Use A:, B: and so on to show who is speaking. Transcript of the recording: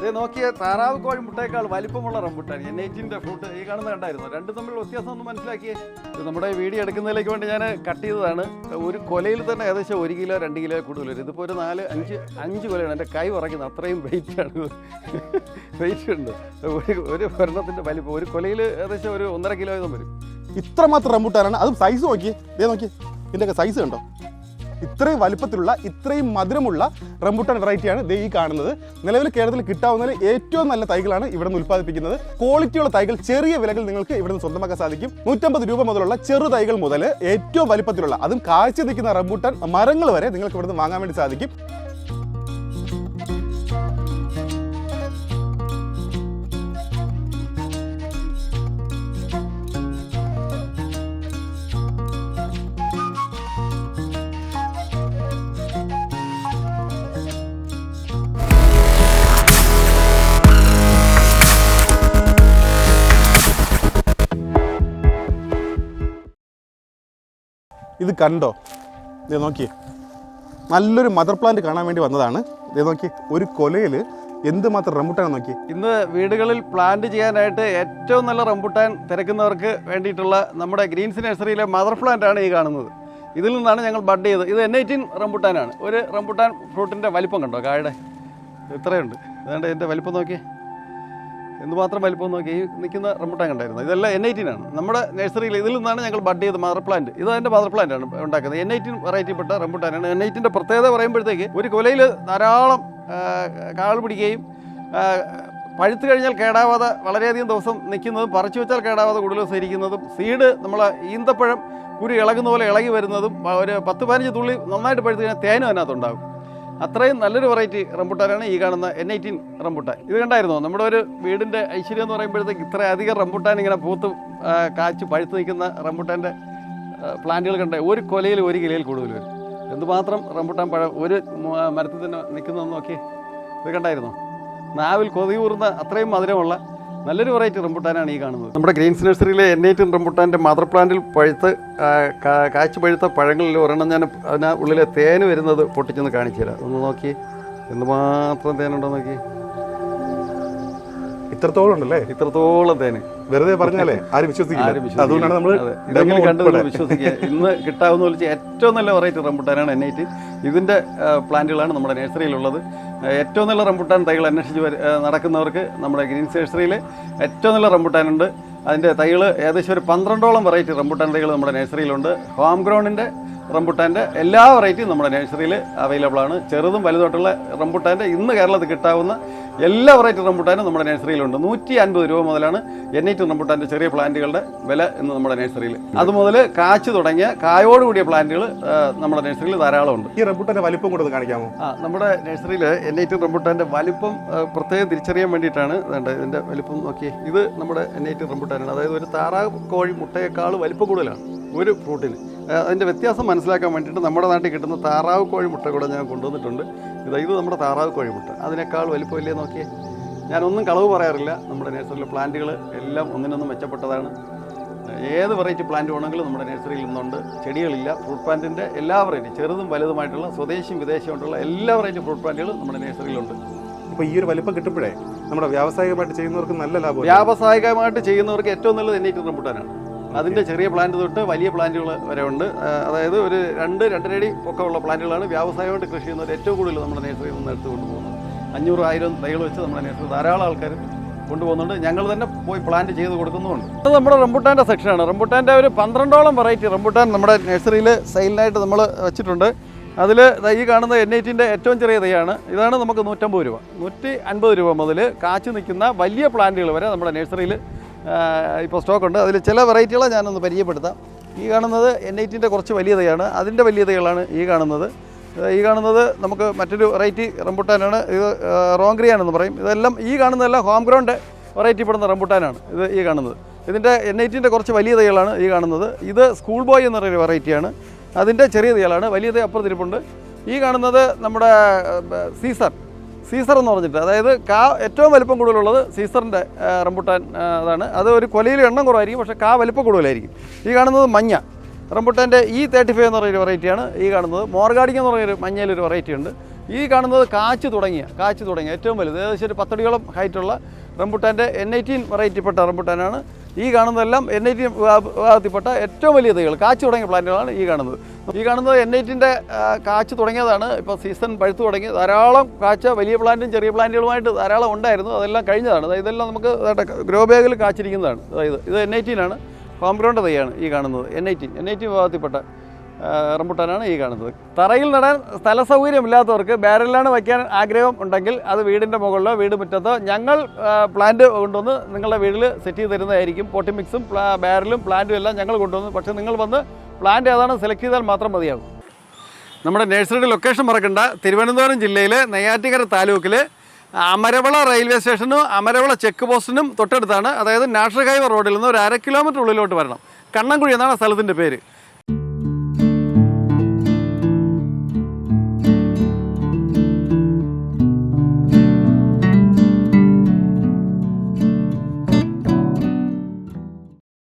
A: ഇത് നോക്കിയ താറാവ് കോഴി മുട്ടയേക്കാൾ വലിപ്പമുള്ള റംബുട്ടാൻ. എൻ എയ്റ്റിന്റെ ഫ്രൂട്ട് ഈ കാണുന്ന കണ്ടായിരുന്നു? രണ്ടും തമ്മിലുള്ള വ്യത്യാസം ഒന്ന് മനസ്സിലാക്കിയേ. ഇത് നമ്മുടെ വീഡിയോ എടുക്കുന്നതിലേക്ക് വേണ്ടി ഞാൻ കട്ട് ചെയ്തതാണ്. ഒരു കൊലയിൽ തന്നെ ഏകദേശം ഒരു കിലോ രണ്ട് കിലോ കൂടുതൽ വരും. ഇതിപ്പോൾ ഒരു നാല് അഞ്ച് അഞ്ച് കൊലയാണ്. എന്റെ കൈ ഉറക്കുന്നത് അത്രയും വെയിറ്റ് ആണ്. വെയിറ്റ് ഉണ്ട്. ഒരു ഒരു ഭരണത്തിന്റെ വലിപ്പം. ഒരു കൊലയിൽ ഏകദേശം ഒരു ഒന്നര കിലോ വീതം വരും.
B: ഇത്രമാത്രം റംബുട്ടാനാണ്. അതും സൈസ് നോക്കി ദേ നോക്കി ഇതിന്റെയൊക്കെ സൈസ് കണ്ടോ? ഇത്രയും വലുപ്പത്തിലുള്ള ഇത്രയും മധുരമുള്ള റംബുട്ടാൻ വെറൈറ്റിയാണ് ദേ ഈ കാണുന്നത്. നിലവിൽ കേരളത്തിൽ കിട്ടാവുന്നതിൽ ഏറ്റവും നല്ല തൈകളാണ് ഇവിടെ നിന്ന് ഉൽപ്പാദിപ്പിക്കുന്നത് ക്വാളിറ്റിയുള്ള തൈകൾ ചെറിയ വിലകൾ നിങ്ങൾക്ക് ഇവിടെ നിന്ന് സ്വന്തമാക്കാൻ സാധിക്കും. നൂറ്റമ്പത് രൂപ മുതലുള്ള ചെറു തൈകൾ മുതൽ ഏറ്റവും വലിപ്പത്തിലുള്ള അതും കാഴ്ച നിൽക്കുന്ന റംബുട്ടാൻ മരങ്ങൾ വരെ നിങ്ങൾക്ക് ഇവിടെ നിന്ന് വാങ്ങാൻ വേണ്ടി സാധിക്കും. ഇത് കണ്ടോ? ഇത് നോക്കിയേ. നല്ലൊരു മദർ പ്ലാന്റ് കാണാൻ വേണ്ടി വന്നതാണ്. ഇത് നോക്കി ഒരു കൊലയിൽ എന്തുമാത്രം റംബുട്ടാൻ നോക്കി
A: ഇന്ന് വീടുകളിൽ പ്ലാന്റ് ചെയ്യാനായിട്ട് ഏറ്റവും നല്ല റംബുട്ടാൻ തിരക്കുന്നവർക്ക് വേണ്ടിയിട്ടുള്ള നമ്മുടെ ഗ്രീൻസ് നഴ്സറിയിലെ മദർ പ്ലാന്റ് ആണ് ഈ കാണുന്നത്. ഇതിൽ നിന്നാണ് ഞങ്ങൾ ബഡ് ചെയ്തത്. ഇത് എൻ എയ്റ്റീൻ റംബുട്ടാനാണ്. ഒരു റംബുട്ടാൻ ഫ്രൂട്ടിന്റെ വലിപ്പം കണ്ടോ? കായുടെ. ഇത്രയുണ്ട് അതുകൊണ്ട് എന്റെ വലിപ്പം നോക്കിയേ. എന്തുമാത്രം വലിപ്പം നോക്കി. ഈ നിൽക്കുന്ന റംബുട്ടാൻ കണ്ടായിരുന്നു? ഇതെല്ലാം എൻ എയ്റ്റീൻ ആണ്. നമ്മുടെ നഴ്സറിയിൽ ഇതിൽ നിന്നാണ് ഞങ്ങൾ ബഡ് ചെയ്ത് മദർ പ്ലാന്റ് ഇത് അതിന്റെ മദർ പ്ലാന്റ് ആണ് ഉണ്ടാക്കുന്നത്. എൻ എയ്റ്റീൻ വെറൈറ്റിപ്പെട്ട റംബുട്ടാനാണ്. എൻ എയ്റ്റിന്റെ പ്രത്യേകത പറയുമ്പോഴത്തേക്ക് ഒരു കൊലയിൽ ധാരാളം കാൾ പിടിക്കുകയും പഴുത്തു കഴിഞ്ഞാൽ കേടാവാതെ വളരെയധികം ദിവസം നിൽക്കുന്നതും പറിച്ചു വെച്ചാൽ കേടാവാതെ കൂടുതൽ ദിവസം ഇരിക്കുന്നതും സീഡ് നമ്മൾ ഈന്തപ്പഴം കുരു ഇളകുന്ന പോലെ ഇളകി വരുന്നതും ഒരു പത്ത് പതിനഞ്ച് തുള്ളി നന്നായിട്ട് പഴുത്തു കഴിഞ്ഞാൽ തേനും അതിനകത്തുണ്ടാകും അത്രയും നല്ലൊരു വെറൈറ്റി റംബുട്ടാനാണ് ഈ കാണുന്ന എൻ എയ്റ്റീൻ റംബുട്ടാൻ. ഇത് കണ്ടായിരുന്നോ? നമ്മുടെ ഒരു വീടിന്റെ ഐശ്വര്യം എന്ന് പറയുമ്പോഴത്തേക്ക് ഇത്രയധികം റംബുട്ടാൻ ഇങ്ങനെ പൂത്ത് കാച്ച് പഴുത്ത് നിൽക്കുന്ന റംബുട്ടാന്റെ പ്ലാന്റുകൾ കണ്ട. ഒരു കൊലയിൽ ഒരു കിലയിൽ കൂടുതൽ വരും. എന്തുമാത്രം റംബുട്ടാൻ പഴം ഒരു മരത്തിൽ തന്നെ നിൽക്കുന്നതെന്ന് നോക്കി ഇത് കണ്ടായിരുന്നോ? നാവിൽ കൊതി കൊതിയൂർന്ന അത്രയും മധുരമുള്ള നല്ലൊരു വെറൈറ്റി റംബുട്ടാനാണ് ഈ കാണുന്നത്. നമ്മുടെ ഗ്രീൻസ് നഴ്സറിയിലെ എൻ എയ്റ്റീൻ റംബുട്ടാന്റെ മദർ പ്ലാന്റിൽ പഴുത്ത് കാച്ചു പഴുത്ത പഴങ്ങളിൽ ഒരെണ്ണം ഞാൻ അതിന് ഉള്ളിലെ തേൻ വരുന്നത് പൊട്ടിച്ചെന്ന് കാണിച്ചു തരാം. ഒന്ന് നോക്കി. എന്തുമാത്രം തേനുണ്ടോ നോക്കി.
B: ഇത്രത്തോളം ഉണ്ടല്ലേ?
A: ഇത്രത്തോളം തേന്.
B: വെറുതെ പറഞ്ഞാലേ? ആരും വിശ്വസിക്കില്ല. അതുകൊണ്ടാണ് നമ്മൾ.
A: ഇതെങ്കിലും വിശ്വസിക്കുക ഇന്ന് കിട്ടാവുന്ന ഏറ്റവും നല്ല വെറൈറ്റി റംബുട്ടാനാണ് എൻ ഐറ്റ് ഇതിന്റെ പ്ലാന്റുകളാണ് നമ്മുടെ നഴ്സറിയിലുള്ളത്. ഏറ്റവും നല്ല റംബുട്ടാൻ തൈകൾ അന്വേഷിച്ച് നടക്കുന്നവർക്ക് നമ്മുടെ ഗ്രീൻ നഴ്സറിയിൽ ഏറ്റവും നല്ല റംബുട്ടാനുണ്ട്. അതിന്റെ തൈകൾ ഏകദേശം ഒരു പന്ത്രണ്ടോളം വെറൈറ്റി റംബുട്ടാൻ തൈകൾ നമ്മുടെ നഴ്സറിയിലുണ്ട്. ഹോം ഗ്രൗണ്ടിന്റെ റംബുട്ടാന്റെ എല്ലാ വെറൈറ്റിയും നമ്മുടെ നഴ്സറിയിൽ അവൈലബിൾ ആണ്. ചെറുതും വലുതായിട്ടുള്ള റംബുട്ടാന്റെ ഇന്ന് കേരളത്തിൽ കിട്ടാവുന്ന എല്ലാ വെറൈറ്റി റംബുട്ടാനും നമ്മുടെ നഴ്സറിയിലുണ്ട് നൂറ്റി അൻപത് രൂപ മുതലാണ് എൻ ഐ ടി റംബുട്ടാന്റെ ചെറിയ പ്ലാന്റുകളുടെ വില ഇന്ന് നമ്മുടെ നഴ്സറിയിൽ അതുമുതൽ കാച്ചു തുടങ്ങിയ കായോട് കൂടിയ പ്ലാന്റുകൾ നമ്മുടെ നഴ്സറിയിൽ ധാരാളം ഉണ്ട്.
B: ഈ റംബുട്ടാന്റെ വലിപ്പം കൂടെ കാണിക്കാമോ?
A: ആ നമ്മുടെ നഴ്സറിയിൽ എൻ ഐ ടി റംബുട്ടാന്റെ വലിപ്പം പ്രത്യേകം തിരിച്ചറിയാൻ വേണ്ടിയിട്ടാണ്. വേണ്ടത് ഇതിന്റെ വലിപ്പം നോക്കിയേ. ഇത് നമ്മുടെ എൻ ഐ ടി റംബുട്ടാനാണ്. അതായത് ഒരു താറാവ് കോഴി മുട്ടയേക്കാൾ വലിപ്പം കൂടുതലാണ് ഒരു ഫ്രൂട്ടിന് അതിന്റെ വ്യത്യാസം മനസ്സിലാക്കാൻ വേണ്ടിയിട്ട് നമ്മുടെ നാട്ടിൽ കിട്ടുന്ന താറാവ് കോഴി മുട്ട കൂടെ ഞാൻ കൊണ്ടുവന്നിട്ടുണ്ട്. ഇത് ഇത് നമ്മുടെ താറാവ് കോഴി മുട്ട. അതിനേക്കാൾ വലിപ്പമില്ലേ നോക്കിയേ. ഞാനൊന്നും കളവ് പറയാറില്ല. നമ്മുടെ നേഴ്സറിയിലെ പ്ലാന്റുകൾ എല്ലാം ഒന്നിനൊന്നും മെച്ചപ്പെട്ടതാണ്. ഏത് വെറൈറ്റി പ്ലാന്റ് വേണമെങ്കിലും നമ്മുടെ നേഴ്സറിയിൽ നിന്നുണ്ട്. ചെടികളില്ല. ഫ്രൂട്ട് പ്ലാന്റിന്റെ എല്ലാ വെറൈറ്റി ചെറുതും വലുതുമായിട്ടുള്ള സ്വദേശിയും വിദേശമായിട്ടുള്ള എല്ലാ വെറൈറ്റി ഫ്രൂട്ട് പ്ലാന്റുകളും നമ്മുടെ നേഴ്സറിയിലുണ്ട്
B: അപ്പോൾ ഈ ഒരു വലിപ്പം കിട്ടുമ്പോഴേ നമ്മുടെ വ്യാവസായികമായിട്ട് ചെയ്യുന്നവർക്ക് നല്ല ലാഭം
A: വ്യാവസായികമായിട്ട് ചെയ്യുന്നവർക്ക് ഏറ്റവും നല്ലത് എന്നേറ്റ് റംബുട്ടാനാണ്. അതിന്റെ ചെറിയ പ്ലാന്റ് തൊട്ട് വലിയ പ്ലാന്റുകൾ വരെ ഉണ്ട്. അതായത് ഒരു രണ്ട് രണ്ടരടി ഉള്ള പ്ലാന്റുകളാണ് വ്യാവസായമായിട്ട് കൃഷി ചെയ്യുന്നവർ ഏറ്റവും കൂടുതൽ നമ്മുടെ നേഴ്സറിയിൽ നിന്ന് എടുത്തു കൊണ്ടുപോകുന്നത്. അഞ്ഞൂറ് ആയിരം തൈകൾ വെച്ച് നമ്മുടെ നേഴ്സറി ധാരാളം ആൾക്കാർ കൊണ്ടുപോകുന്നുണ്ട്. ഞങ്ങൾ തന്നെ പോയി പ്ലാന്റ് ചെയ്ത് കൊടുക്കുന്നുമുണ്ട്. ഇത് നമ്മുടെ റംബുട്ടാന്റെ സെക്ഷനാണ്. റംബുട്ടാന്റെ ഒരു പന്ത്രണ്ടോളം വെറൈറ്റി റംബുട്ടാൻ നമ്മുടെ നഴ്സറിയിൽ സെയിലിനായിട്ട് നമ്മൾ വെച്ചിട്ടുണ്ട്. അതിൽ തൈ കാണുന്ന എൻ ഐറ്റിന്റെ ഏറ്റവും ചെറിയ തൈയാണ്. ഇതാണ് നമുക്ക് നൂറ്റമ്പത് രൂപ. നൂറ്റി അൻപത് രൂപ മുതൽ കാച്ചു നിൽക്കുന്ന വലിയ പ്ലാന്റുകൾ വരെ നമ്മുടെ നഴ്സറിയിൽ ഇപ്പോൾ സ്റ്റോക്കുണ്ട്. അതിൽ ചില വെറൈറ്റികളെ ഞാനൊന്ന് പരിചയപ്പെടുത്താം. ഈ കാണുന്നത് എൻ ഐറ്റിന്റെ കുറച്ച് വലിയ തൈയാണ് അതിന്റെ വലിയ ഈ കാണുന്നത്. ഈ കാണുന്നത് നമുക്ക് മറ്റൊരു വെറൈറ്റി റംബുട്ടാനാണ്. ഇത് റോങ്ക്രിയാനെന്ന് പറയും. ഇതെല്ലാം ഈ കാണുന്നതെല്ലാം ഹോം ഗ്രൗണ്ട് വെറൈറ്റി പെടുന്ന റംബുട്ടാനാണ് ഇത് ഈ കാണുന്നത്. ഇതിന്റെ എൻ ഐറ്റിന്റെ കുറച്ച് വലിയ തൈകളാണ് ഈ കാണുന്നത്. ഇത് സ്കൂൾ ബോയ് എന്ന് പറയുന്ന വെറൈറ്റിയാണ് അതിന്റെ ചെറിയ തൈകളാണ് വലിയ അപ്പുറത്തിരിപ്പുണ്ട്. ഈ കാണുന്നത് നമ്മുടെ സീസർ സീസർ എന്ന് പറഞ്ഞിട്ട് അതായത് കാ ഏറ്റവും വലിപ്പം കൂടുതലുള്ളത് സീസറിന്റെ റംബുട്ടാൻ അതാണ്. അത് ഒരു കൊലയിൽ എണ്ണം കുറവായിരിക്കും പക്ഷേ കാ വലിപ്പം കൂടുതലായിരിക്കും. ഈ കാണുന്നത് മഞ്ഞ. റംബുട്ടാന്റെ ഈ തേർട്ടി ഫൈവ് എന്ന് പറയുന്ന വെറൈറ്റിയാണ് ഈ കാണുന്നത്. മോർഗാഡിങ് എന്ന് പറയുന്നൊരു മഞ്ഞയിലൊരു വെറൈറ്റി ഉണ്ട്. ഈ കാണുന്നത് കാച്ച് തുടങ്ങിയ കാച്ച് തുടങ്ങിയ ഏറ്റവും വലുത് ഏകദേശം ഒരു പത്തടിയോളം ഹൈറ്റുള്ള റംബുട്ടാന്റെ എൻ എയ്റ്റീൻ വെറൈറ്റിപ്പെട്ട റംബുട്ടാനാണ് ഈ കാണുന്നതെല്ലാം എൻ ഐ ടി വിഭാഗത്തിൽപ്പെട്ട ഏറ്റവും വലിയ തൈകൾ. കാച്ചു തുടങ്ങിയ പ്ലാന്റുകളാണ് ഈ കാണുന്നത്. ഈ കാണുന്നത് എൻ ഐ ടിന്റെ കാച്ച് തുടങ്ങിയതാണ്. ഇപ്പോൾ സീസൺ പഴുത്തു തുടങ്ങി. ധാരാളം കാച്ച വലിയ പ്ലാന്റും ചെറിയ പ്ലാന്റുകളുമായിട്ട് ധാരാളം ഉണ്ടായിരുന്നു. അതെല്ലാം കഴിഞ്ഞതാണ്. ഇതെല്ലാം നമുക്ക് ഗ്രോ ബാഗിൽ കാച്ചിരിക്കുന്നതാണ്. അതായത് ഇത് എൻ ഐ ടിയിലാണ് ഗ്രൗണ്ട് തൈയാണ് ഈ കാണുന്നത്. N I T N I T വിഭാഗത്തിൽപ്പെട്ട റംബുട്ടാനാണ് ഈ കാണുന്നത്. തറയിൽ നടാൻ സ്ഥല സൗകര്യമില്ലാത്തവർക്ക് ബാരലിലാണ് വയ്ക്കാൻ ആഗ്രഹം ഉണ്ടെങ്കിൽ അത് വീടിന്റെ മുകളിലോ വീട് മുറ്റത്തോ ഞങ്ങൾ പ്ലാന്റ് കൊണ്ടുവന്ന് നിങ്ങളുടെ വീട്ടിൽ സെറ്റ് ചെയ്ത് തരുന്നതായിരിക്കും. പൊട്ടിമിക്സും ബാരലും പ്ലാന്റും എല്ലാം ഞങ്ങൾ കൊണ്ടുവന്ന്. പക്ഷേ നിങ്ങൾ വന്ന് പ്ലാന്റ് ഏതാണ് സെലക്ട് ചെയ്താൽ മാത്രം മതിയാകും നമ്മുടെ നഴ്സറിയുടെ ലൊക്കേഷൻ മറക്കണ്ട. തിരുവനന്തപുരം ജില്ലയിലെ നെയ്യാറ്റിക്കര താലൂക്കിൽ അമരവള റെയിൽവേ സ്റ്റേഷനും അമരവള ചെക്ക് പോസ്റ്റിനും തൊട്ടടുത്താണ്. അതായത് നാഷണൽ ഹൈവേ റോഡിൽ നിന്ന് ഒരു അര കിലോമീറ്റർ ഉള്ളിലോട്ട് വരണം. കണ്ണൻകുഴി എന്നാണ് സ്ഥലത്തിന്റെ പേര്.